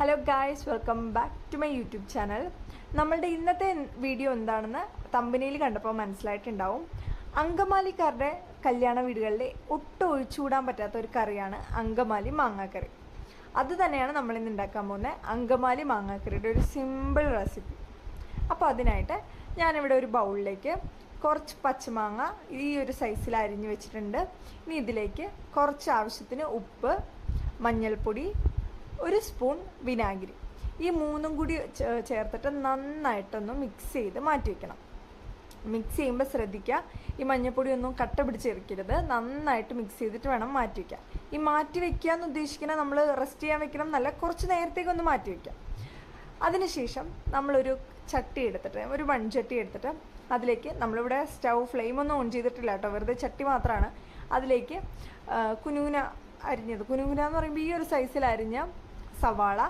Hello guys welcome back to my YouTube channel നമ്മളുടെ ഇന്നത്തെ video എന്താണെന്ന് തമ്പനിയിൽ കണ്ടപ്പോൾ മനസ്സിലായിട്ടുണ്ടാവും. അങ്കമാലിക്കാരുടെ കല്യാണ വീടുകളിൽ ഒട്ടും ഒഴിച്ചുകൂടാൻ പറ്റാത്ത ഒരു കറിയാണ് അങ്കമാലി മാങ്ങാക്കറി. അത് തന്നെയാണ് നമ്മളിന്ന് ഉണ്ടാക്കാൻ പോകുന്നത് അങ്കമാലി മാങ്ങാക്കറിയുടെ ഒരു സിമ്പിൾ റെസിപ്പി അപ്പോൾ അതിനായിട്ട് ഞാനിവിടെ ഒരു ബൗളിലേക്ക് കുറച്ച് പച്ചമാങ്ങ ഈ ഒരു സൈസിൽ അരിഞ്ഞു വെച്ചിട്ടുണ്ട്. ഇനി ഇതിലേക്ക് കുറച്ച് ആവശ്യത്തിന് ഉപ്പ് മഞ്ഞൾപ്പൊടി ഒരു സ്പൂൺ വിനാഗിരി. ഈ മൂന്നും കൂടി ചേർത്തിട്ട് നന്നായിട്ടൊന്ന് മിക്സ് ചെയ്ത് മാറ്റി വെക്കണം. മിക്സ് ചെയ്യുമ്പോൾ ശ്രദ്ധിക്കുക ഈ മഞ്ഞപ്പൊടി ഒന്നും കട്ട പിടിച്ചെടുക്കരുത് നന്നായിട്ട് മിക്സ് ചെയ്തിട്ട് വേണം മാറ്റി വയ്ക്കാൻ ഈ മാറ്റി വെക്കുക എന്ന് ഉദ്ദേശിക്കുന്ന നമ്മൾ റെസ്റ്റ് ചെയ്യാൻ വെക്കണം എന്നല്ല കുറച്ച് നേരത്തേക്ക് ഒന്ന് മാറ്റി വയ്ക്കാം അതിനുശേഷം നമ്മളൊരു ചട്ടി എടുത്തിട്ട് ഒരു മൺചട്ടി എടുത്തിട്ട് അതിലേക്ക് നമ്മളിവിടെ സ്റ്റൗ ഫ്ലെയിം ഒന്നും ഓൺ ചെയ്തിട്ടില്ല കേട്ടോ. വെറുതെ ചട്ടി മാത്രമാണ് അതിലേക്ക് കുനുകുന അരിഞ്ഞത്. കുനുകുന എന്ന് പറയുമ്പോൾ ഈ ഒരു സൈസിൽ അരിഞ്ഞ സവാള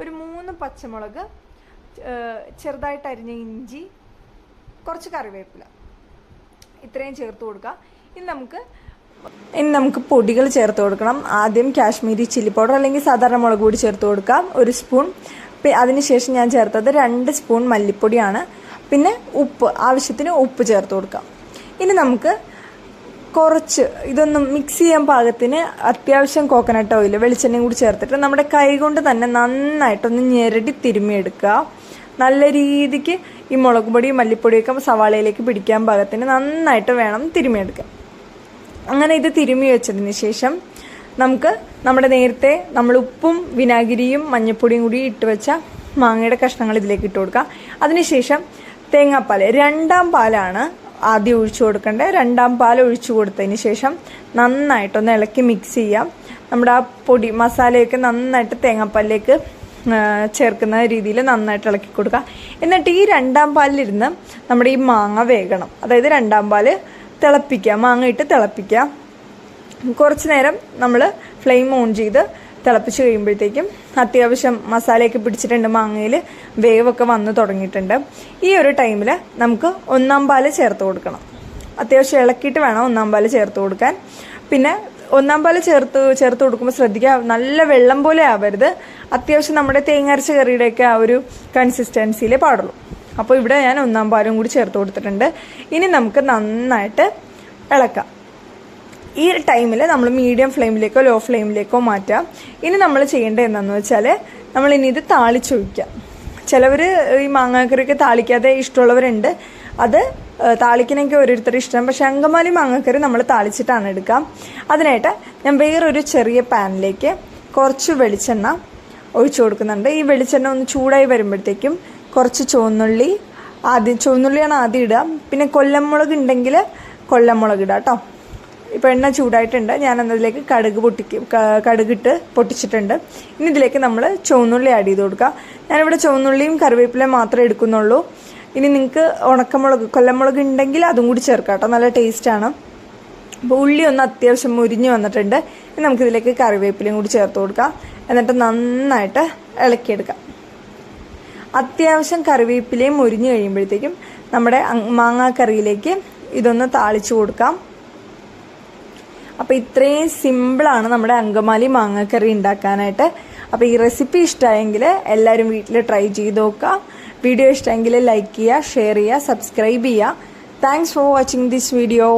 ഒരു മൂന്ന് പച്ചമുളക് ചെറുതായിട്ട് അരിഞ്ഞ ഇഞ്ചി കുറച്ച് കറിവേപ്പില. ഇത്രയും ചേർത്ത് കൊടുക്കുക ഇനി നമുക്ക് ഇനി നമുക്ക് പൊടികൾ ചേർത്ത് കൊടുക്കണം. ആദ്യം കാശ്മീരി ചില്ലി പൗഡർ അല്ലെങ്കിൽ സാധാരണ മുളക് കൂടി ചേർത്ത് കൊടുക്കാം. ഒരു സ്പൂൺ. അതിനുശേഷം ഞാൻ ചേർത്തത് രണ്ട് സ്പൂൺ മല്ലിപ്പൊടിയാണ്. പിന്നെ ഉപ്പ്. ആവശ്യത്തിന് ഉപ്പ് ചേർത്ത് കൊടുക്കാം. ഇനി നമുക്ക് കുറച്ച് ഇതൊന്നും മിക്സ് ചെയ്യാൻ പാകത്തിന് അത്യാവശ്യം കോക്കനട്ട് ഓയിൽ വെളിച്ചെണ്ണയും കൂടി ചേർത്തിട്ട് നമ്മുടെ കൈ കൊണ്ട് തന്നെ നന്നായിട്ടൊന്ന് ഞെരടി തിരുമ്മിയെടുക്കുക. നല്ല രീതിക്ക് ഈ മുളക് പൊടി മല്ലിപ്പൊടിയൊക്കെ സവാളയിലേക്ക് പിടിക്കാൻ പാകത്തിന് നന്നായിട്ട് വേണം തിരുമ്മിയെടുക്കാൻ. അങ്ങനെ ഇത് തിരുമ്മി വെച്ചതിന് ശേഷം നമുക്ക് നമ്മുടെ നേരത്തെ നമ്മൾ ഉപ്പും വിനാഗിരിയും മഞ്ഞപ്പൊടിയും കൂടി ഇട്ട് വെച്ച മാങ്ങയുടെ കഷ്ണങ്ങൾ ഇതിലേക്ക് ഇട്ട് കൊടുക്കുക അതിനുശേഷം തേങ്ങാപ്പാൽ രണ്ടാം പാലാണ് ആദ്യം ഒഴിച്ചു കൊടുക്കേണ്ടത് രണ്ടാം പാൽ ഒഴിച്ചു കൊടുത്തതിന് ശേഷം നന്നായിട്ടൊന്ന് ഇളക്കി മിക്സ് ചെയ്യാം. നമ്മുടെ ആ പൊടി മസാലയൊക്കെ നന്നായിട്ട് തേങ്ങാപ്പാലിലേക്ക് ചേർക്കുന്ന രീതിയിൽ നന്നായിട്ട് ഇളക്കി കൊടുക്കുക എന്നിട്ട് ഈ രണ്ടാം പാലിലിരുന്ന് നമ്മുടെ ഈ മാങ്ങ വേകണം. അതായത് രണ്ടാം പാൽ തിളപ്പിക്കുക മാങ്ങ ഇട്ട് തിളപ്പിക്കുക കുറച്ച് നേരം നമ്മൾ ഫ്ലെയിം ഓൺ ചെയ്ത് തിളപ്പിച്ച് കഴിയുമ്പോഴത്തേക്കും അത്യാവശ്യം മസാലയൊക്കെ പിടിച്ചിട്ടുണ്ട് മാങ്ങയിൽ വേവൊക്കെ വന്ന് തുടങ്ങിയിട്ടുണ്ട്. ഈ ഒരു ടൈമിൽ നമുക്ക് ഒന്നാം പാൽ ചേർത്ത് കൊടുക്കണം. അത്യാവശ്യം ഇളക്കിയിട്ട് വേണം ഒന്നാം പാൽ ചേർത്ത് കൊടുക്കാൻ. പിന്നെ ഒന്നാം പാൽ ചേർത്ത് ചേർത്ത് കൊടുക്കുമ്പോൾ ശ്രദ്ധിക്കുക നല്ല വെള്ളം പോലെ ആവരുത്. അത്യാവശ്യം നമ്മുടെ തേങ്ങരച്ച കറിയുടെയൊക്കെ ആ ഒരു കൺസിസ്റ്റൻസിയിലേ പാടുള്ളൂ. അപ്പോൾ ഇവിടെ ഞാൻ ഒന്നാം പാലും കൂടി ചേർത്ത് കൊടുത്തിട്ടുണ്ട്. ഇനി നമുക്ക് നന്നായിട്ട് ഇളക്കാം. ഈ ടൈമിൽ നമ്മൾ മീഡിയം ഫ്ലെയിമിലേക്കോ ലോ ഫ്ലെയിമിലേക്കോ മാറ്റാം. ഇനി നമ്മൾ ചെയ്യേണ്ടത് എന്താണെന്ന് വെച്ചാൽ നമ്മൾ ഇനി ഇത് താളിച്ചൊഴിക്കാം. ചിലവർ ഈ മാങ്ങാക്കറിയൊക്കെ താളിക്കാതെ ഇഷ്ടമുള്ളവരുണ്ട്. അത് താളിക്കണമെങ്കിൽ ഓരോരുത്തർ ഇഷ്ടം. പക്ഷെ അങ്കമാലി മാങ്ങാക്കറി നമ്മൾ താളിച്ചിട്ടാണ് എടുക്കാം. അതിനായിട്ട് ഞാൻ വേറൊരു ചെറിയ പാനിലേക്ക് കുറച്ച് വെളിച്ചെണ്ണ ഒഴിച്ചു കൊടുക്കുന്നുണ്ട്. ഈ വെളിച്ചെണ്ണ ഒന്ന് ചൂടായി വരുമ്പോഴത്തേക്കും കുറച്ച് ചുവന്നുള്ളി ആദ്യം ചുവന്നുള്ളിയാണ് ആദ്യം ഇടുക. പിന്നെ കൊല്ലമുളക് ഉണ്ടെങ്കിൽ കൊല്ലമുളക് ഇടാം കേട്ടോ ഇപ്പോൾ എണ്ണ ചൂടായിട്ടുണ്ട്. ഞാൻ അതിലേക്ക് കടുക് പൊട്ടിക്കും കടുകിട്ട് പൊട്ടിച്ചിട്ടുണ്ട്. ഇനി ഇതിലേക്ക് നമ്മൾ ചുവന്നുള്ളി ആഡ് ചെയ്ത് കൊടുക്കുക ഞാനിവിടെ ചുവന്നുള്ളിയും കറിവേപ്പിലയും മാത്രമേ എടുക്കുന്നുള്ളൂ. ഇനി നിങ്ങൾക്ക് ഉണക്കമുളക് കൊല്ലമുളക് ഉണ്ടെങ്കിൽ അതും കൂടി ചേർക്കാം കേട്ടോ. നല്ല ടേസ്റ്റാണ് അപ്പോൾ ഉള്ളി ഒന്ന് അത്യാവശ്യം മുരിഞ്ഞ് വന്നിട്ടുണ്ട്. ഇനി നമുക്കിതിലേക്ക് കറിവേപ്പിലയും കൂടി ചേർത്ത് കൊടുക്കാം. എന്നിട്ട് നന്നായിട്ട് ഇളക്കിയെടുക്കാം. അത്യാവശ്യം കറിവേപ്പിലയും മുരിഞ്ഞ് കഴിയുമ്പോഴത്തേക്കും നമ്മുടെ മാങ്ങാക്കറിയിലേക്ക് ഇതൊന്ന് താളിച്ചു കൊടുക്കാം. അപ്പോൾ ഇത്രയും സിമ്പിളാണ് നമ്മുടെ അങ്കമാലി മാങ്ങക്കറി ഉണ്ടാക്കാനായിട്ട്. അപ്പോൾ ഈ റെസിപ്പി ഇഷ്ടമായെങ്കിൽ എല്ലാവരും വീട്ടിൽ ട്രൈ ചെയ്ത് നോക്കുക വീഡിയോ ഇഷ്ടമെങ്കിൽ ലൈക്ക് ചെയ്യുക ഷെയർ ചെയ്യുക സബ്സ്ക്രൈബ് ചെയ്യുക thanks for watching this video